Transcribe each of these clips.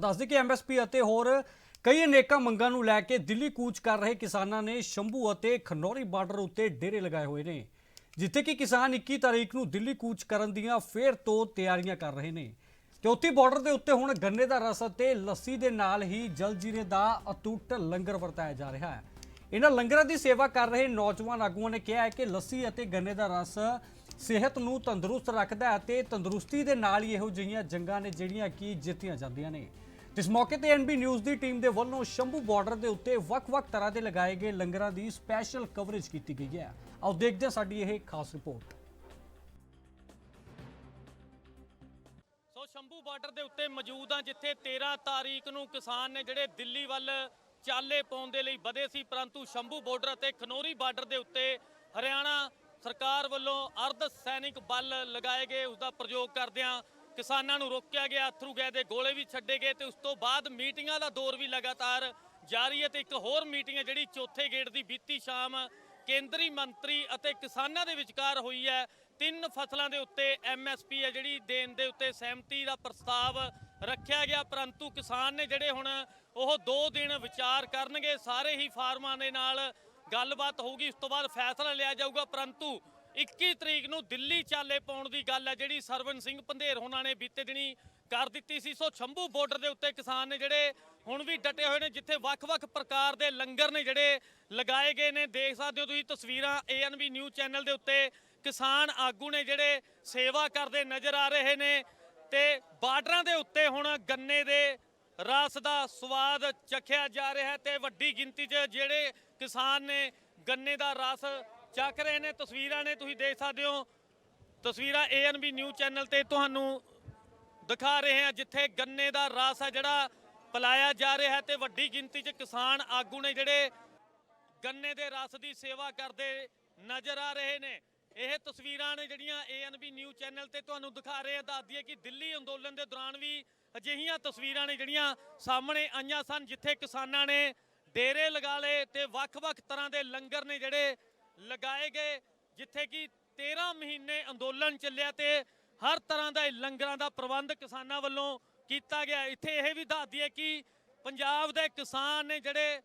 ਦੱਸਦੇ ਕਿ ਐਮਐਸਪੀ ਅਤੇ ਹੋਰ ਕਈ ਅਨੇਕਾਂ ਮੰਗਾਂ ਨੂੰ ਲੈ ਕੇ ਦਿੱਲੀ ਕੂਚ ਕਰ ਰਹੇ ਕਿਸਾਨਾਂ ਨੇ ਸ਼ੰਭੂ ਅਤੇ ਖਨੌਰੀ ਬਾਰਡਰ ਉੱਤੇ ਡੇਰੇ ਲਗਾਏ ਹੋਏ ਨੇ, ਜਿੱਥੇ ਕਿ ਕਿਸਾਨ 21 ਤਾਰੀਖ ਨੂੰ ਦਿੱਲੀ ਕੂਚ ਕਰਨ ਦੀਆਂ ਫੇਰ ਤੋਂ ਤਿਆਰੀਆਂ ਕਰ ਰਹੇ ਨੇ। ਤੇ ਉੱਥੇ ਬਾਰਡਰ ਦੇ ਉੱਤੇ ਹੁਣ ਗੰਨੇ ਦਾ ਰਸ ਅਤੇ ਲੱਸੀ ਦੇ ਨਾਲ ਹੀ ਜਲ ਜਲਜੀਰੇ ਦਾ ਅਟੁੱਟ ਲੰਗਰ ਵਰਤਾਇਆ ਜਾ ਰਿਹਾ ਹੈ। ਇਹਨਾਂ ਲੰਗਰਾਂ ਦੀ ਸੇਵਾ ਕਰ ਰਹੇ ਨੌਜਵਾਨ ਆਗੂਆਂ ਨੇ ਕਿਹਾ ਹੈ ਕਿ ਲੱਸੀ ਅਤੇ ਗੰਨੇ ਦਾ ਰਸ ਸਿਹਤ ਨੂੰ ਤੰਦਰੁਸਤ ਰੱਖਦਾ ਹੈ ਤੇ ਤੰਦਰੁਸਤੀ ਦੇ ਨਾਲ ਹੀ ਇਹੋ ਜਿਹੀਆਂ ਜੰਗਾਂ ਨੇ ਜਿਹੜੀਆਂ ਕਿ ਜਿੱਤੀਆਂ ਜਾਂਦੀਆਂ ਨੇ। ਇਸ ਮੌਕੇ ਤੇ ਐਨਬੀ ਨਿਊਜ਼ ਦੀ ਟੀਮ ਦੇ ਵੱਲੋਂ ਸ਼ੰਭੂ ਬਾਰਡਰ ਦੇ ਉੱਤੇ ਵੱਖ-ਵੱਖ ਤਰ੍ਹਾਂ ਦੇ ਲਗਾਏ ਗਏ ਲੰਗਰਾਂ ਦੀ ਸਪੈਸ਼ਲ ਕਵਰੇਜ ਕੀਤੀ ਗਈ ਹੈ। ਆਓ ਦੇਖਦੇ ਹਾਂ ਸਾਡੀ ਇਹ ਖਾਸ ਰਿਪੋਰਟ। ਸੋ ਸ਼ੰਭੂ ਬਾਰਡਰ ਦੇ ਉੱਤੇ ਮੌਜੂਦ ਆ ਜਿੱਥੇ 13 ਤਾਰੀਖ ਨੂੰ ਕਿਸਾਨ ਨੇ ਜਿਹੜੇ ਦਿੱਲੀ ਵੱਲ ਚਾਲੇ ਪਾਉਣ ਦੇ ਲਈ ਵਧੇ ਸੀ, ਪਰੰਤੂ ਸ਼ੰਭੂ ਬਾਰਡਰ ਅਤੇ ਖਨੋਰੀ ਬਾਰਡਰ ਦੇ ਉੱਤੇ ਹਰਿਆਣਾ ਸਰਕਾਰ ਵੱਲੋਂ ਅਰਧ ਸੈਨਿਕ ਬਲ ਲਗਾਏ ਗਏ ਉਸ ਦਾ ਪ੍ਰਯੋਗ ਕਰਦਿਆਂ ਕਿਸਾਨਾਂ ਨੂੰ ਰੋਕਿਆ ਗਿਆ, ਅਥਰੂ ਗਏ ਦੇ ਗੋਲੇ ਵੀ ਛੱਡੇ ਗਏ ਤੇ ਉਸ ਤੋਂ ਬਾਅਦ ਮੀਟਿੰਗਾਂ ਦਾ ਦੌਰ ਵੀ ਲਗਾਤਾਰ ਜਾਰੀ ਹੈ ਤੇ ਇੱਕ ਹੋਰ ਮੀਟਿੰਗ ਹੈ ਜਿਹੜੀ ਚੌਥੇ ਗੇਟ ਦੀ ਬੀਤੀ ਸ਼ਾਮ ਕੇਂਦਰੀ ਮੰਤਰੀ ਅਤੇ ਕਿਸਾਨਾਂ ਦੇ ਵਿਚਕਾਰ ਹੋਈ ਹੈ। ਤਿੰਨ ਫਸਲਾਂ ਦੇ ਉੱਤੇ ਐਮਐਸਪੀ ਹੈ ਜਿਹੜੀ ਦੇਣ ਦੇ ਉੱਤੇ ਸਹਿਮਤੀ ਦਾ ਪ੍ਰਸਤਾਵ ਰੱਖਿਆ ਗਿਆ, ਪਰੰਤੂ ਕਿਸਾਨ ਨੇ ਜਿਹੜੇ ਹੁਣ ਉਹ 2 ਦਿਨ ਵਿਚਾਰ ਕਰਨਗੇ, ਸਾਰੇ ਹੀ ਫਾਰਮਾਂ ਦੇ ਨਾਲ ਗੱਲਬਾਤ ਹੋਊਗੀ, ਉਸ ਤੋਂ ਬਾਅਦ ਫੈਸਲਾ ਲਿਆ ਜਾਊਗਾ, ਪਰੰਤੂ 21 ਤਰੀਕ ਨੂੰ ਦਿੱਲੀ ਚਾਲੇ ਪਾਉਣ ਦੀ ਗੱਲ ਹੈ, ਜਿਹੜੀ ਸਰਵਨ ਸਿੰਘ ਪੰਧੇਰ ਹੋਣਾ ਨੇ ਬੀਤੇ ਦਿਨੀ ਕਰ ਦਿੱਤੀ ਸੀ। ਸੋ ਸ਼ੰਭੂ ਬਾਰਡਰ ਦੇ ਉੱਤੇ ਕਿਸਾਨ ਨੇ ਜਿਹੜੇ ਹੁਣ ਵੀ ਡਟੇ ਹੋਏ ਨੇ, ਜਿੱਥੇ ਵੱਖ-ਵੱਖ ਪ੍ਰਕਾਰ ਦੇ ਲੰਗਰ ਨੇ ਜਿਹੜੇ ਲਗਾਏ ਗਏ ਨੇ। ਦੇਖ ਸਕਦੇ ਹੋ ਤੁਸੀਂ ਤਸਵੀਰਾਂ ਏਐਨਬੀ ਨਿਊਜ਼ ਚੈਨਲ ਦੇ ਉੱਤੇ। ਕਿਸਾਨ ਆਗੂ ਨੇ ਜਿਹੜੇ ਸੇਵਾ ਕਰਦੇ ਨਜ਼ਰ ਆ ਰਹੇ ਨੇ ਤੇ ਬਾਰਡਰਾਂ ਦੇ ਉੱਤੇ ਹੁਣ ਗੰਨੇ ਦੇ ਰਸ ਦਾ ਸਵਾਦ ਚਖਿਆ ਜਾ ਰਿਹਾ ਹੈ ਤੇ ਵੱਡੀ ਗਿਣਤੀ 'ਚ ਜਿਹੜੇ ਕਿਸਾਨ ਨੇ ਗੰਨੇ ਦਾ ਰਸ ਚੱਕ ਰਹੇ ਨੇ, ਤਸਵੀਰਾਂ ਨੇ, ਤੁਸੀਂ ਦੇਖ ਸਕਦੇ ਹੋ। ਤਸਵੀਰਾਂ ਏਐਨਬੀ ਨਿਊਜ਼ ਚੈਨਲ ਤੇ ਤੁਹਾਨੂੰ ਦਿਖਾ ਰਹੇ ਹਾਂ, ਜਿੱਥੇ ਗੰਨੇ ਦਾ ਰਸ ਹੈ, ਜਿਹੜਾ ਪਲਾਇਆ ਜਾ ਰਿਹਾ ਹੈ ਤੇ ਵੱਡੀ ਗਿਣਤੀ 'ਚ ਕਿਸਾਨ ਆਗੂ ਨੇ ਜਿਹੜੇ ਗੰਨੇ ਦੇ ਰਸ ਦੀ ਸੇਵਾ ਕਰਦੇ ਨਜ਼ਰ ਆ ਰਹੇ ਨੇ। ਇਹ ਤਸਵੀਰਾਂ ਨੇ ਜਿਹੜੀਆਂ ਏਐਨਬੀ ਨਿਊਜ਼ ਚੈਨਲ ਤੇ ਤੁਹਾਨੂੰ ਦਿਖਾ ਰਹੇ ਆ ਦੱਸਦੀ ਹੈ ਕਿ ਦਿੱਲੀ ਅੰਦੋਲਨ ਦੇ ਦੌਰਾਨ ਵੀ ਅਜਿਹੀਆਂ ਤਸਵੀਰਾਂ ਨੇ ਜਿਹੜੀਆਂ ਸਾਹਮਣੇ ਆਈਆਂ ਸਨ, ਜਿੱਥੇ ਕਿਸਾਨਾਂ ਨੇ ਡੇਰੇ ਲਗਾ ਲਏ ਤੇ ਵੱਖ-ਵੱਖ ਤਰ੍ਹਾਂ ਦੇ ਲੰਗਰ ਨੇ ਜਿਹੜੇ ਲਗਾਏ ਗਏ, ਜਿੱਥੇ ਕਿ 13 ਮਹੀਨੇ ਅੰਦੋਲਨ ਚੱਲਿਆ ਤੇ ਹਰ ਤਰ੍ਹਾਂ ਦਾ ਲੰਗਰਾਂ ਦਾ ਪ੍ਰਬੰਧ ਕਿਸਾਨਾਂ ਵੱਲੋਂ ਕੀਤਾ ਗਿਆ। ਇੱਥੇ ਇਹ ਵੀ ਦੱਸ ਦਈਏ ਕਿ ਪੰਜਾਬ ਦੇ ਕਿਸਾਨ ਨੇ ਜਿਹੜੇ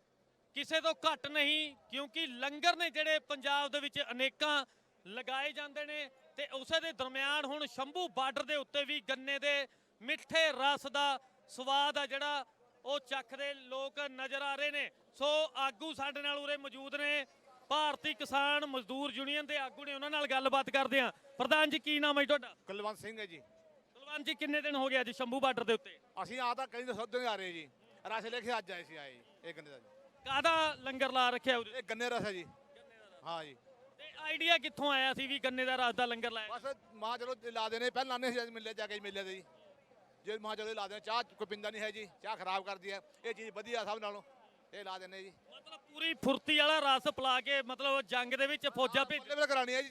ਕਿਸੇ ਤੋਂ ਘੱਟ ਨਹੀਂ, ਕਿਉਂਕਿ ਲੰਗਰ ਨੇ ਜਿਹੜੇ ਪੰਜਾਬ ਦੇ ਵਿੱਚ ਅਨੇਕਾਂ ਲਗਾਏ ਜਾਂਦੇ ਨੇ ਤੇ ਉਸੇ ਦੇ ਦਰਮਿਆਨ ਹੁਣ ਸ਼ੰਭੂ ਬਾਰਡਰ ਦੇ ਉੱਤੇ ਵੀ ਗੰਨੇ ਦੇ ਮਿੱਠੇ ਰਸ ਦਾ ਸਵਾਦ ਆ ਜਿਹੜਾ ਉਹ ਚੱਖਦੇ ਲੋਕ ਨਜ਼ਰ ਆ ਰਹੇ ਨੇ। ਸੋ ਆਗੂ ਸਾਡੇ ਨਾਲ ਉਰੇ ਮੌਜੂਦ ਨੇ। ਭਾਰਤੀ ਕਿਸਾਨ ਮਜ਼ਦੂਰ ਯੂਨੀਅਨ ਦੇ ਆਗੂ ਨੇ ਉਹਨਾਂ ਨਾਲ ਗੱਲਬਾਤ ਕਰਦੇ ਆ ਪ੍ਰਧਾਨ ਜੀ ਕੀ ਨਾਮ ਹੈ ਤੁਹਾਡਾ? ਕੁਲਵੰਤ ਸਿੰਘ ਹੈ ਜੀ। ਕੁਲਵੰਤ ਜੀ ਕਿੰਨੇ ਦਿਨ ਹੋ ਗਏ ਅੱਜ ਸ਼ੰਭੂ ਬਾਰਡਰ ਦੇ ਉੱਤੇ? ਅਸੀਂ ਆ ਤਾਂ ਕਈ ਦਿਨ ਆ ਰਹੇ ਜੀ। ਰਸ ਲੈ ਕੇ ਅੱਜ ਆਏ ਸੀ ਆਏ ਇਹ ਗੰਨੇ ਦਾ ਜੀ। ਕਾਹਦਾ ਲੰਗਰ ਲਾ ਰੱਖਿਆ ਇਹ ਗੰਨੇ ਰਸ ਹੈ ਜੀ। ਹਾਂ ਜੀ। ਤੇ ਆਈਡੀਆ ਕਿੱਥੋਂ ਆਇਆ ਸੀ ਵੀ ਗੰਨੇ ਦਾ ਰਸ ਦਾ ਲੰਗਰ ਲਾਇਆ? ਬਸ ਮਾਂ ਚਲੋ ਲਾ ਦੇਣੇ ਪਹਿਲਾਂ ਆਨੇ ਸੀ ਮਿਲੇ ਜਾ ਕੇ ਮਿਲੇ ਤੇ ਜੀ। ਜੇ ਮਾਂ ਚਲੋ ਲਾ ਦੇਣੇ ਚਾਹ ਕੋਈ ਪਿੰਦਾ ਨਹੀਂ ਹੈ ਜੀ ਚਾਹ ਖਰਾਬ ਕਰਦੀ ਹੈ। ਇਹ ਚੀਜ਼ ਵਧੀਆ ਸਭ ਨਾਲੋਂ ਇਹ ਲਾ ਦੇਣੇ ਜੀ। ਮਤਲਬ ਪੂਰੀ ਫੁਰਤੀ ਵਾਲਾ ਰਸ ਪਲਾ ਕੇ ਮਤਲਬ ਜੰਗ ਦੇ ਵਿੱਚ ਫੌਜਾਂ ਭੇਜ ਲੈਵਲ ਕਰਾਣੀ ਹੈ ਜੀ।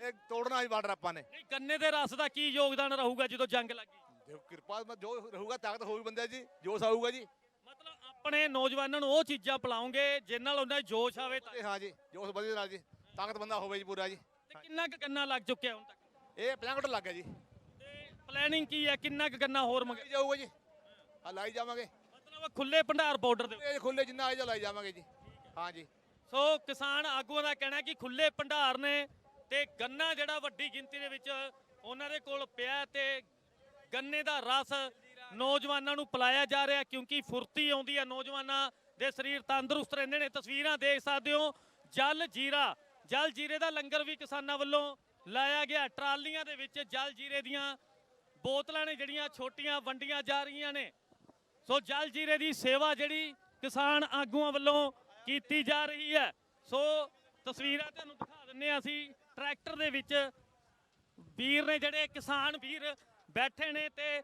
ਇਹ ਤੋੜਨਾ ਹੀ ਬਾਰਡਰ ਆਪਾਂ ਨੇ। ਨਹੀਂ ਗੰਨੇ ਦੇ ਰਸ ਦਾ ਕੀ ਯੋਗਦਾਨ ਰਹੂਗਾ ਜਦੋਂ ਜੰਗ ਲੱਗੀ ਦੇਖੋ ਕਿਰਪਾ ਮੈਂ ਜੋ ਰਹੂਗਾ ਤਾਕਤ ਹੋਊਗੀ ਬੰਦੇ ਜੀ ਜੋਸ਼ ਆਊਗਾ ਜੀ। ਮਤਲਬ ਆਪਣੇ ਨੌਜਵਾਨਾਂ ਨੂੰ ਉਹ ਚੀਜ਼ਾਂ ਪਿਲਾਉਂਗੇ ਜਿਨ ਨਾਲ ਉਹਨਾਂ 'ਚ ਜੋਸ਼ ਆਵੇ ਤਾਂ। ਹਾਂ ਜੀ ਜੋਸ਼ ਵਧੀਆ ਨਾਲ ਜੀ ਤਾਕਤ ਬੰਦਾ ਹੋਵੇ ਜੀ ਪੂਰਾ ਜੀ। ਤੇ ਕਿੰਨਾ ਕੁ ਗੰਨਾ ਲੱਗ ਚੁੱਕਿਆ ਹੁਣ ਤੱਕ? ਇਹ 50 ਘੰਟੇ ਲੱਗ ਗਿਆ ਜੀ। ਤੇ ਪਲੈਨਿੰਗ ਕੀ ਹੈ? ਕਿੰਨਾ ਕੁ ਗੰਨਾ ਹੋਰ ਮੰਗ ਲਾਈ ਜਾਊਗਾ ਜੀ। ਆ ਲਾਈ ਜਾਵਾਂਗੇ। ਮਤਲਬ ਖੁੱਲੇ ਭੰਡਾਰ ਬਾਰਡਰ ਦੇ। ਇਹ ਖੁੱਲੇ ਜਿੰਨਾ ਜਾ ਲਾਈ ਜਾਵਾਂਗੇ ਜੀ। ਹਾਂਜੀ। ਸੋ ਕਿਸਾਨ ਆਗੂਆਂ ਦਾ ਕਹਿਣਾ ਕਿ ਖੁੱਲੇ ਭੰਡਾਰ ਨੇ ਤੇ ਗੰਨਾ ਜਿਹੜਾ ਵੱਡੀ ਗਿਣਤੀ ਦੇ ਵਿੱਚ ਉਹਨਾਂ ਦੇ ਕੋਲ ਪਿਆ ਤੇ ਗੰਨੇ ਦਾ ਰਸ ਨੌਜਵਾਨਾਂ ਨੂੰ ਪਿਲਾਇਆ ਜਾ ਰਿਹਾ ਕਿਉਂਕਿ ਫੁਰਤੀ ਆਉਂਦੀ ਹੈ। ਨੌਜਵਾਨਾਂ ਦੇ ਸਰੀਰ ਤੰਦਰੁਸਤ ਰਹਿੰਦੇ ਨੇ। ਤਸਵੀਰਾਂ ਦੇਖ ਸਕਦੇ ਹੋ। ਜਲ ਜੀਰਾ, ਜਲ ਜੀਰੇ ਦਾ ਲੰਗਰ ਵੀ ਕਿਸਾਨਾਂ ਵੱਲੋਂ ਲਾਇਆ ਗਿਆ। ਟਰਾਲੀਆਂ ਦੇ ਵਿੱਚ ਜਲ ਜੀਰੇ ਦੀਆਂ ਬੋਤਲਾਂ ਨੇ ਜਿਹੜੀਆਂ ਛੋਟੀਆਂ ਵੰਡੀਆਂ ਜਾ ਰਹੀਆਂ ਨੇ। ਸੋ ਜਲ ਜੀਰੇ ਦੀ ਸੇਵਾ ਜਿਹੜੀ ਕਿਸਾਨ ਆਗੂਆਂ ਵੱਲੋਂ ਕੀਤੀ ਜਾ ਰਹੀ ਹੈ। ਸੋ ਤਸਵੀਰਾਂ ਤੁਹਾਨੂੰ ਦਿਖਾ ਦਿੰਨੇ ਆ ਅਸੀਂ। ਟਰੈਕਟਰ ਦੇ ਵਿੱਚ ਵੀਰ ਨੇ ਜਿਹੜੇ ਕਿਸਾਨ ਵੀਰ ਬੈਠੇ ਨੇ ਤੇ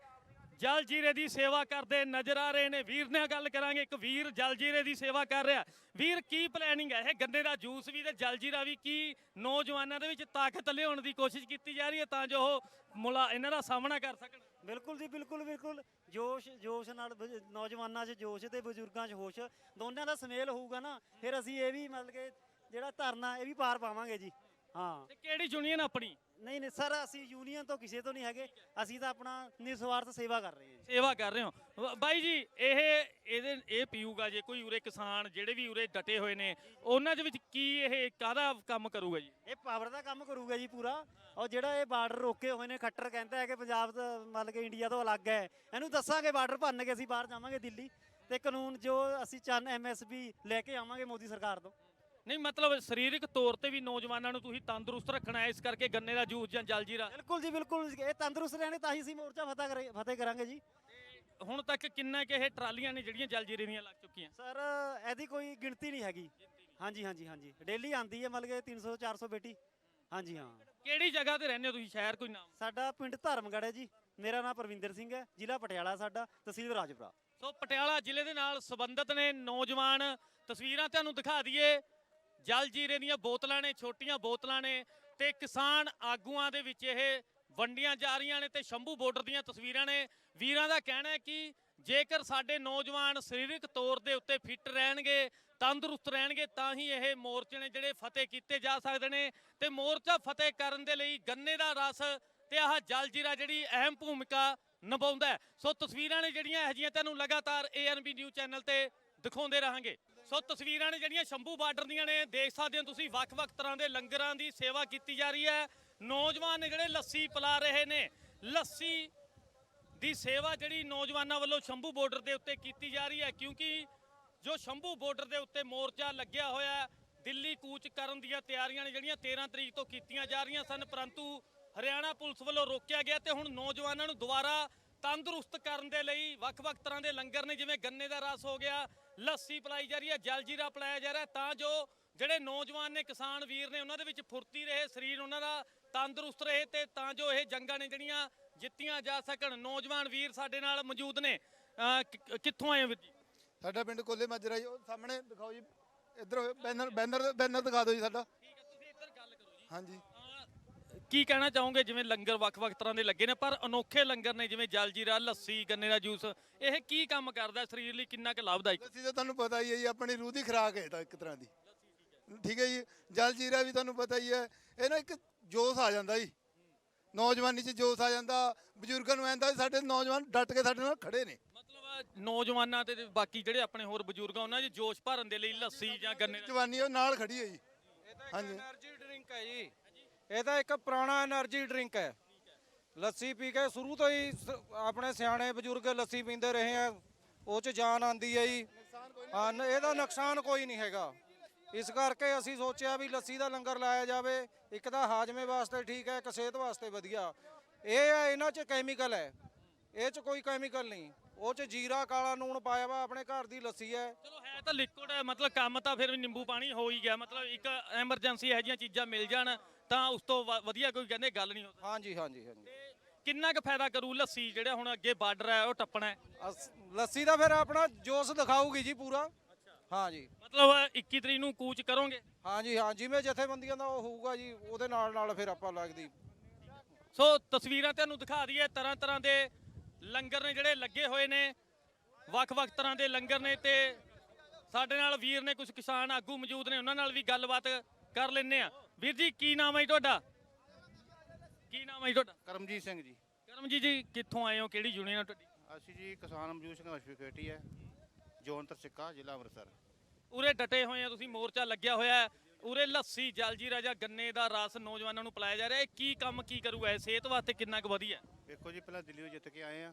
ਜਲ ਜੀਰੇ ਦੀ ਸੇਵਾ ਕਰਦੇ ਨਜ਼ਰ ਆ ਰਹੇ ਨੇ। ਵੀਰ ਨਾਲ ਗੱਲ ਕਰਾਂਗੇ। ਇੱਕ ਵੀਰ ਜਲ ਜੀਰੇ ਦੀ ਸੇਵਾ ਕਰ ਰਿਹਾ। ਵੀਰ, ਕੀ ਪਲੈਨਿੰਗ ਹੈ? ਇਹ ਗੰਨੇ ਦਾ ਜੂਸ ਵੀ ਤੇ ਜਲ ਜੀਰਾ ਵੀ ਕੀ ਨੌਜਵਾਨਾਂ ਦੇ ਵਿੱਚ ਤਾਕਤ ਲਿਆਉਣ ਦੀ ਕੋਸ਼ਿਸ਼ ਕੀਤੀ ਜਾ ਰਹੀ ਹੈ ਤਾਂ ਜੋ ਉਹ ਮੁਲਾ, ਇਹਨਾਂ ਦਾ ਸਾਹਮਣਾ ਕਰ ਸਕਣ। ਬਿਲਕੁਲ ਜੀ, ਬਿਲਕੁਲ ਬਿਲਕੁਲ। ਜੋਸ਼ ਜੋਸ਼ ਨਾਲ ਬਜ਼- ਨੌਜਵਾਨਾਂ 'ਚ ਜੋਸ਼ ਤੇ ਬਜ਼ੁਰਗਾਂ 'ਚ ਹੋਸ਼। ਦੋਨਾਂ ਦਾ ਸੁਮੇਲ ਹੋਊਗਾ ਨਾ, ਫਿਰ ਅਸੀਂ ਇਹ ਵੀ ਮਤਲਬ ਕਿ ਜਿਹੜਾ ਧਰਨਾ, ਇਹ ਵੀ ਪਾਰ ਪਾਵਾਂਗੇ ਜੀ। ਹਾਂ। ਤੇ ਕਿਹੜੀ ਯੂਨੀਅਨ ਆਪਣੀ? ਨਹੀਂ ਨਹੀਂ ਸਰ ਅਸੀਂ ਯੂਨੀਅਨ ਤੋਂ ਕਿਸੇ ਤੋਂ ਨਹੀਂ ਹੈਗੇ। ਅਸੀਂ ਤਾਂ ਆਪਣਾ ਨਿਸਵਾਰਥ ਸੇਵਾ ਕਰ ਰਹੇ ਹਾਂ ਜੀ। ਸੇਵਾ ਕਰ ਰਹੇ ਹੋ। ਬ- ਬਾਈ ਜੀ ਇਹ ਇਹਦੇ ਇਹ ਪੀਊਗਾ ਜੇ ਕੋਈ ਉਰੇ ਕਿਸਾਨ ਜਿਹੜੇ ਵੀ ਉਰੇ ਡਟੇ ਹੋਏ ਨੇ ਉਹਨਾਂ ਦੇ ਵਿੱਚ ਕੀ ਇਹ ਕਾਹਦਾ ਕੰਮ ਕਰੂਗਾ ਜੀ? ਇਹ ਪਾਵਰ ਦਾ ਕੰਮ ਕਰੂਗਾ ਜੀ ਪੂਰਾ। ਔਰ ਜਿਹੜਾ ਇਹ ਬਾਰਡਰ ਰੋਕੇ ਹੋਏ ਨੇ ਖੱਟਰ ਕਹਿੰਦਾ ਹੈ ਕਿ ਪੰਜਾਬ ਤੋਂ ਮਤਲਬ ਕਿ ਇੰਡੀਆ ਤੋਂ ਅਲੱਗ ਹੈ। ਇਹਨੂੰ ਦੱਸਾਂਗੇ ਬਾਰਡਰ ਭੰਨ ਕੇ ਅਸੀਂ ਬਾਹਰ ਜਾਵਾਂਗੇ ਦਿੱਲੀ। ਤੇ ਕਾਨੂੰਨ ਜੋ ਅਸੀਂ ਚੰਨ ਐਮਐਸਪੀ ਲੈ ਕੇ ਆਵਾਂਗੇ ਮੋਦੀ ਸਰਕਾਰ ਤੋਂ। ਨਹੀਂ ਮਤਲਬ ਸਰੀਰਕ ਤੌਰ ਤੇ ਵੀ ਨੌਜਵਾਨਾਂ ਨੂੰ ਤੁਸੀਂ ਤੰਦਰੁਸਤ ਰੱਖਣਾ ਹੈ ਇਸ ਕਰਕੇ ਗੰਨੇ ਦਾ ਜੂਸ ਜਾਂ ਜਲਜੀਰਾ ਬਿਲਕੁਲ ਜੀ ਬਿਲਕੁਲ ਇਹ ਤੰਦਰੁਸਤ ਰਹਿਣੇ ਤਾਂ ਹੀ ਅਸੀਂ ਮੋਰਚਾ ਫਤਿਹ ਕਰੇ ਫਤਿਹ ਕਰਾਂਗੇ ਜੀ। ਹੁਣ ਤੱਕ ਕਿੰਨਾ ਕਿ ਇਹ ਟਰਾਲੀਆਂ ਨੇ ਜਿਹੜੀਆਂ ਜਲਜੀਰੇ ਦੀਆਂ ਲੱਗ ਚੁੱਕੀਆਂ? ਸਰ ਇਹਦੀ ਕੋਈ ਗਿਣਤੀ ਨਹੀਂ ਹੈਗੀ। ਹਾਂਜੀ ਹਾਂਜੀ ਹਾਂਜੀ। ਡੇਲੀ ਆਂਦੀ ਹੈ ਮਤਲਬ ਕਿ 300 400 ਬੇਟੀ ਹਾਂਜੀ ਹਾਂ। ਕਿਹੜੀ ਜਗ੍ਹਾ ਤੇ ਰਹਿੰਦੇ ਹੋ ਤੁਸੀਂ? ਸ਼ਹਿਰ ਕੋਈ ਨਾਮ? ਸਾਡਾ ਪਿੰਡ ਧਰਮਗੜ੍ਹ ਹੈ ਜੀ। ਮੇਰਾ ਨਾਮ ਪਰਵਿੰਦਰ ਸਿੰਘ ਹੈ। ਜ਼ਿਲ੍ਹਾ ਪਟਿਆਲਾ ਸਾਡਾ ਤਹਿਸੀਲ ਰਾਜਪੁਰਾ। ਸੋ ਪਟਿਆਲਾ ਜ਼ਿਲ੍ਹੇ ਦੇ ਨਾਲ ਸੰਬੰਧਿਤ ਨੇ ਨੌਜਵਾਨ ਤਸਵੀਰਾਂ ਤੁਹਾਨੂੰ ਦਿਖਾ ਦਈਏ। ਜਲ ਜੀਰੇ ਦੀਆਂ ਬੋਤਲਾਂ ਨੇ, ਛੋਟੀਆਂ ਬੋਤਲਾਂ ਨੇ ਤੇ ਕਿਸਾਨ ਆਗੂਆਂ ਦੇ ਵਿੱਚ ਇਹ ਵੰਡੀਆਂ ਜਾ ਰਹੀਆਂ ਨੇ ਤੇ ਸ਼ੰਭੂ ਬਾਰਡਰ ਦੀਆਂ ਤਸਵੀਰਾਂ ਨੇ। ਵੀਰਾਂ ਦਾ ਕਹਿਣਾ ਹੈ ਕਿ ਜੇਕਰ ਸਾਡੇ ਨੌਜਵਾਨ ਸਰੀਰਕ ਤੌਰ ਦੇ ਉੱਤੇ ਫਿੱਟ ਰਹਿਣਗੇ, ਤੰਦਰੁਸਤ ਰਹਿਣਗੇ, ਤਾਂ ਹੀ ਇਹ ਮੋਰਚੇ ਨੇ ਜਿਹੜੇ ਫਤਿਹ ਕੀਤੇ ਜਾ ਸਕਦੇ ਨੇ ਤੇ ਮੋਰਚਾ ਫਤਿਹ ਕਰਨ ਦੇ ਲਈ ਗੰਨੇ ਦਾ ਰਸ ਤੇ ਆਹ ਜਲ ਜੀਰਾ ਜਿਹੜੀ ਅਹਿਮ ਭੂਮਿਕਾ ਨਿਭਾਉਂਦਾ ਸੋ ਤਸਵੀਰਾਂ ਨੇ ਜਿਹੜੀਆਂ ਇਹੋ ਜਿਹੀਆਂ ਤੁਹਾਨੂੰ ਲਗਾਤਾਰ ਏਐਨਬੀ ਨਿਊਜ਼ ਚੈਨਲ ਤੇ ਦਿਖਾਉਂਦੇ ਰਹਾਂਗੇ। ਸੋ ਤਸਵੀਰਾਂ ਨੇ ਜਿਹੜੀਆਂ ਸ਼ੰਭੂ ਬਾਰਡਰ ਦੀਆਂ ਨੇ, ਦੇਖ ਸਕਦੇ ਹੋ ਤੁਸੀਂ ਵੱਖ-ਵੱਖ ਤਰ੍ਹਾਂ ਦੇ ਲੰਗਰਾਂ ਦੀ ਸੇਵਾ ਕੀਤੀ ਜਾ ਰਹੀ ਹੈ। ਨੌਜਵਾਨ ਨੇ ਜਿਹੜੇ ਲੱਸੀ ਪਿਲਾ ਰਹੇ ਨੇ, ਲੱਸੀ ਦੀ ਸੇਵਾ ਜਿਹੜੀ ਨੌਜਵਾਨਾਂ ਵੱਲੋਂ ਸ਼ੰਭੂ ਬਾਰਡਰ ਦੇ ਉੱਤੇ ਕੀਤੀ ਜਾ ਰਹੀ ਹੈ, ਕਿਉਂਕਿ ਜੋ ਸ਼ੰਭੂ ਬਾਰਡਰ ਦੇ ਉੱਤੇ ਮੋਰਚਾ ਲੱਗਿਆ ਹੋਇਆ ਦਿੱਲੀ ਕੂਚ ਕਰਨ ਦੀਆਂ ਤਿਆਰੀਆਂ ਨੇ ਜਿਹੜੀਆਂ 13 ਤਰੀਕ ਤੋਂ ਕੀਤੀਆਂ ਜਾ ਰਹੀਆਂ ਸਨ, ਪਰੰਤੂ ਹਰਿਆਣਾ ਪੁਲਿਸ ਵੱਲੋਂ ਰੋਕਿਆ ਗਿਆ ਤੇ ਹੁਣ ਨੌਜਵਾਨਾਂ ਨੂੰ ਦੁਬਾਰਾ ਤੰਦਰੁਸਤ ਕਰਨ ਦੇ ਲਈ ਵੱਖ-ਵੱਖ ਤਰ੍ਹਾਂ ਦੇ ਲੰਗਰ ਨੇ ਜਿਵੇਂ ਗੰਨੇ ਦਾ ਰਸ ਹੋ ਗਿਆ ਲੱਸੀ ਪਿਲਾਈ ਜਾ ਰਹੀ ਹੈ ਜਲਜੀਰਾ ਪਿਲਾਇਆ ਜਾ ਰਿਹਾ ਤਾਂ ਜੋ ਜਿਹੜੇ ਨੌਜਵਾਨ ਨੇ ਕਿਸਾਨ ਵੀਰ ਨੇ ਉਹਨਾਂ ਦੇ ਵਿੱਚ ਫੁਰਤੀ ਰਹੇ ਸਰੀਰ ਉਹਨਾਂ ਦਾ ਤੰਦਰੁਸਤ ਰਹੇ ਤੇ ਤਾਂ ਜੋ ਇਹ ਜੰਗਾਂ ਨੇ ਜਿਹੜੀਆਂ ਜਿੱਤੀਆਂ ਜਾ ਸਕਣ। ਨੌਜਵਾਨ ਵੀਰ ਸਾਡੇ ਨਾਲ ਮੌਜੂਦ ਨੇ। ਕਿੱਥੋਂ ਆਏ ਹੋ ਵੀਰ ਜੀ? ਸਾਡਾ ਪਿੰਡ ਕੋਲੇ ਮਾਜਰਾ ਜੀ ਉਹ ਸਾਹਮਣੇ ਦਿਖਾਓ ਜੀ। ਇੱਧਰ ਬੈਨਰ ਬੈਨਰ ਬੈਨਰ ਦਿਖਾ ਦਿਓ ਜੀ ਸਾਡਾ। ਠੀਕ ਹੈ ਤੁਸੀਂ ਇੱਧਰ ਗੱਲ ਕਰੋ ਜੀ। ਹਾਂਜੀ। ਕੀ ਕਹਿਣਾ ਚਾਹੋਗੇ? ਜਿਵੇਂ ਲੰਗਰ ਵੱਖ-ਵੱਖ ਤਰ੍ਹਾਂ ਦੇ ਲੱਗੇ ਨੇ ਪਰ ਅਨੋਖੇ ਲੰਗਰ ਨੇ ਜਿਵੇਂ ਜਲ ਜੀਰਾ ਲੱਸੀ ਗੰਨੇ ਦਾ ਜੂਸ ਇਹ ਕੀ ਕੰਮ ਕਰਦਾ? ਸਰੀਰ ਲਈ ਕਿੰਨਾ ਕੁ ਲਾਭਦਾਇਕ? ਲੱਸੀ ਤਾਂ ਤੁਹਾਨੂੰ ਪਤਾ ਹੀ ਹੈ ਜੀ ਆਪਣੀ ਰੂਹ ਦੀ ਖੁਰਾਕ ਹੈ ਤਾਂ ਇੱਕ ਤਰ੍ਹਾਂ ਦੀ। ਠੀਕ ਹੈ ਜੀ? ਜਲ ਜੀਰਾ ਵੀ ਤੁਹਾਨੂੰ ਪਤਾ ਹੀ ਹੈ ਇਹ ਨਾ ਇੱਕ ਜੋਸ਼ ਆ ਜਾਂਦਾ ਜੀ। ਨੌਜਵਾਨੀ 'ਚ ਜੋਸ਼ ਆ ਜਾਂਦਾ ਬਜ਼ੁਰਗਾਂ ਨੂੰ ਐਂਦਾ ਸਾਡੇ ਨੌਜਵਾਨ ਡਟ ਕੇ ਸਾਡੇ ਨਾਲ ਖੜੇ ਨੇ। ਨੌਜਵਾਨਾਂ ਤੇ ਬਾਕੀ ਜਿਹੜੇ ਆਪਣੇ ਹੋਰ ਬਜ਼ੁਰਗ ਉਹਨਾਂ 'ਚ ਜੋਸ਼ ਭਰਨ ਦੇ ਲਈ ਲੱਸੀ ਜਾਂ ਗੰਨੇ ਜਵਾਨੀ ਉਹ ਨਾਲ ਖੜੀ ਹੈ ਜੀ। ਇਹ ਤਾਂ ਐਨਰਜੀ ਡਰਿੰਕ ਹੈ ਜੀ। ਇਹ ਤਾਂ ਇੱਕ ਪੁਰਾਣਾ એનર્ਜੀ ਡਰਿੰਕ ਹੈ। ਲੱਸੀ ਪੀ ਕੇ ਸ਼ੁਰੂ ਤੋਂ ਹੀ ਸ- ਆਪਣੇ ਸਿਆਣੇ ਬਜ਼ੁਰਗ ਲੱਸੀ ਪੀਂਦੇ ਰਹੇ ਆ। ਉਹ ਚ ਜਾਨ ਆਂਦੀ ਹੈ ਜੀ। ਹਾਂ ਇਹਦਾ ਨੁਕਸਾਨ ਕੋਈ ਨਹੀਂ ਹੈਗਾ। ਇਸ ਕਰਕੇ ਅਸੀਂ ਸੋਚਿਆ ਵੀ ਲੱਸੀ ਦਾ ਲੰਗਰ ਲਾਇਆ ਜਾਵੇ। ਇੱਕ ਤਾਂ ਹਾਜ਼ਮੇ ਵਾਸਤੇ ਠੀਕ ਹੈ, ਇੱਕ ਸਿਹਤ ਵਾਸਤੇ ਵਧੀਆ। ਇਹ ਹੈ ਇਹਨਾਂ ਚ ਕੈਮੀਕਲ ਹੈ। ਇਹ ਚ ਕੋਈ ਕੈਮੀਕਲ ਨਹੀਂ। ਉਹ ਚ ਜੀਰਾ, ਕਾਲਾ ਨੂਣ ਪਾਇਆ ਵਾ, ਆਪਣੇ ਘਰ ਦੀ ਲੱਸੀ ਹੈ। ਚਲੋ, ਹੈ ਤਾਂ ਲਿਕੁਇਡ ਹੈ। ਮਤਲਬ ਕੰਮ ਤਾਂ ਫਿਰ ਵੀ ਨਿੰਬੂ ਪਾਣੀ ਹੋ ਹੀ ਗਿਆ। ਮਤਲਬ ਇੱਕ ਐਮਰਜੈਂਸੀ ਇਹੋ ਜਿਹੀਆਂ ਚੀਜ਼ਾਂ ਮਿਲ ਜਾਣ। ਤਾਂ ਉਸ ਤੋਂ ਵ- ਵਧੀਆ ਕੋਈ ਕਹਿੰਦੇ ਗੱਲ ਨਹੀਂ ਹੋ ਸਕਦੀ। ਹਾਂਜੀ ਹਾਂਜੀ ਹਾਂਜੀ। ਤੇ ਕਿੰਨਾ ਕੁ ਫਾਇਦਾ ਕਰੂ ਲੱਸੀ ਜਿਹੜਾ ਹੁਣ ਅੱਗੇ ਬਾਰਡਰ ਹੈ ਉਹ ਟੱਪਣਾ ਹੈ? ਅਸ- ਲੱਸੀ ਦਾ ਫਿਰ ਆਪਣਾ ਜੋਸ਼ ਦਿਖਾਊਗੀ ਜੀ ਪੂਰਾ। ਹਾਂ ਜੀ। ਮਤਲਬ 21 ਤਰੀਕ ਨੂੰ ਕੂਚ ਕਰੋਗੇ? ਹਾਂ ਜੀ ਹਾਂ ਜਿਵੇਂ ਜਥੇਬੰਦੀਆਂ ਦਾ ਉਹ ਹੋਊਗਾ ਜੀ ਉਹਦੇ ਨਾਲ ਨਾਲ ਫਿਰ ਆਪਾਂ ਲੱਗਦੀ ਸੋ ਤਸਵੀਰਾਂ ਤੁਹਾਨੂੰ ਦਿਖਾ ਦਈਏ ਤਰ੍ਹਾਂ ਤਰ੍ਹਾਂ ਦੇ ਲੰਗਰ ਨੇ ਜਿਹੜੇ ਲੱਗੇ ਹੋਏ ਨੇ ਵੱਖ-ਵੱਖ ਤਰ੍ਹਾਂ ਦੇ ਲੰਗਰ ਨੇ ਤੇ ਸਾਡੇ ਨਾਲ ਵੀਰ ਨੇ ਕੁਝ ਕਿਸਾਨ ਆਗੂ ਮੌਜੂਦ ਨੇ ਉਹਨਾਂ ਨਾਲ ਵੀ ਗੱਲਬਾਤ ਕਰ ਲੈਣੇ ਆ ਵੀਰ ਜੀ ਕੀ ਨਾਮ ਹੈ ਜੀ ਤੁਹਾਡਾ? ਕੀ ਨਾਮ ਹੈ ਜੀ ਤੁਹਾਡਾ? ਕਰਮਜੀਤ ਸਿੰਘ ਜੀ। ਕਰਮਜੀਤ ਜੀ ਕਿੱਥੋਂ ਆਏ ਹੋ? ਕਿਹੜੀ ਯੂਨੀਅਨ ਹੈ ਤੁਹਾਡੀ? ਅਸੀਂ ਜੀ ਕਿਸਾਨ ਮਜ਼ਦੂਰ ਸੰਘਰਸ਼ ਕਮੇਟੀ ਹੈ ਜੋਨ ਤਰਸਿੱਕਾ ਜ਼ਿਲ੍ਹਾ ਅੰਮ੍ਰਿਤਸਰ। ਉਰੇ ਡਟੇ ਹੋਏ ਆ ਤੁਸੀਂ ਮੋਰਚਾ ਲੱਗਿਆ ਹੋਇਆ ਹੈ। ਉਰੇ ਲੱਸੀ ਜਲਜੀਰਾ ਜਾਂ ਗੰਨੇ ਦਾ ਰਸ ਨੌਜਵਾਨਾਂ ਨੂੰ ਪਿਲਾਇਆ ਜਾ ਰਿਹਾ ਇਹ ਕੀ ਕੰਮ ਕੀ ਕਰੂਗਾ? ਇਹ ਸਿਹਤ ਵਾਸਤੇ ਕਿੰਨਾ ਕੁ ਵਧੀਆ ਵੇਖੋ ਜੀ ਪਹਿਲਾਂ ਦਿੱਲੀ ਜਿੱਤ ਕੇ ਆਏ ਆ।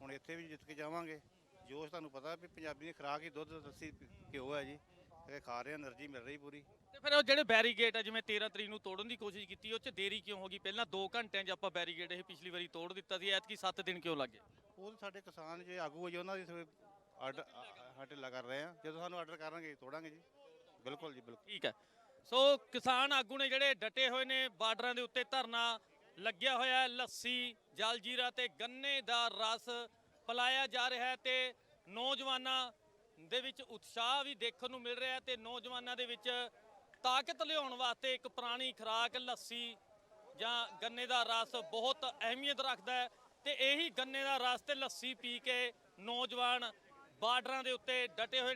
ਹੁਣ ਇੱਥੇ ਵੀ ਜਿੱਤ ਕੇ ਜਾਵਾਂਗੇ। ਜੋਸ਼ ਤੁਹਾਨੂੰ ਪਤਾ ਵੀ ਪੰਜਾਬੀ ਦੀ ਖੁਰਾਕ ਹੀ ਦੁੱਧ ਲੱਸੀ ਘਿਓ ਹੈ ਜੀ। ਇਹ ਖਾ ਰਹੇ એનર્ਜੀ ਮਿਲ ਰਹੀ ਪੂਰੀ। ਤੇ ਫਿਰ ਉਹ ਜਿਹੜੇ ਬੈਰੀਗੇਟ ਆ ਜਿਵੇਂ 13 ਤਰੀਕ ਨੂੰ ਤੋੜਨ ਦੀ ਕੋਸ਼ਿਸ਼ ਕੀਤੀ ਉਹ ਚ ਦੇਰੀ ਕਿਉਂ ਹੋ ਗਈ? ਪਹਿਲਾਂ 2 ਘੰਟਿਆਂ 'ਚ ਆਪਾਂ ਬੈਰੀਗੇਟ ਇਹ ਪਿਛਲੀ ਵਾਰੀ ਤੋੜ ਦਿੱਤਾ ਸੀ ਐਤਕੀ 7 ਦਿਨ ਕਿਉਂ ਲੱਗੇ ਉਹ ਸਾਡੇ ਕਿਸਾਨ ਜੇ ਆਗੂ ਆ ਉਹਨਾਂ ਦੀ ਆਰਡਰ ਹਟੇ ਕਰ ਰਹੇ ਆ। ਜਦੋਂ ਸਾਨੂੰ ਆਰਡਰ ਕਰਾਂਗੇ ਤੋੜਾਂਗੇ ਜੀ। ਬਿਲਕੁਲ ਜੀ ਬਿਲਕੁਲ। ਠੀਕ ਹੈ। ਸੋ ਕਿਸਾਨ ਆਗੂ ਨੇ ਜਿਹੜੇ ਡਟੇ ਹੋਏ ਨੇ ਬਾਰਡਰਾਂ ਦੇ ਉੱਤੇ ਧਰਨਾ ਲੱਗਿਆ ਹੋਇਆ ਹੈ ਲੱਸੀ ਜਲਜੀਰਾ ਤੇ ਗੰਨੇ ਦਾ ਰਸ ਪਲਾਇਆ ਜਾ ਰਿਹਾ ਹੈ ਤੇ ਨੌਜਵਾਨਾਂ ਦੇ ਵਿੱਚ ਉਤਸ਼ਾਹ ਵੀ ਦੇਖਣ ਨੂੰ ਮਿਲ ਰਿਹਾ ਹੈ ਤੇ ਨੌਜਵਾਨਾਂ ਦੇ ਵਿੱਚ ਤਾਕਤ ਲਿਆਉਣ ਵਾਸਤੇ ਇੱਕ ਪੁਰਾਣੀ ਖੁਰਾਕ, ਲੱਸੀ ਜਾਂ ਗੰਨੇ ਦਾ ਰਸ ਬਹੁਤ ਅਹਿਮੀਅਤ ਰੱਖਦਾ ਹੈ ਤੇ ਇਹੀ ਗੰਨੇ ਦਾ ਰਸ ਤੇ ਲੱਸੀ ਪੀ ਕੇ ਨੌਜਵਾਨ ਬਾਰਡਰਾਂ ਦੇ ਉੱਤੇ ਡਟੇ ਹੋਏ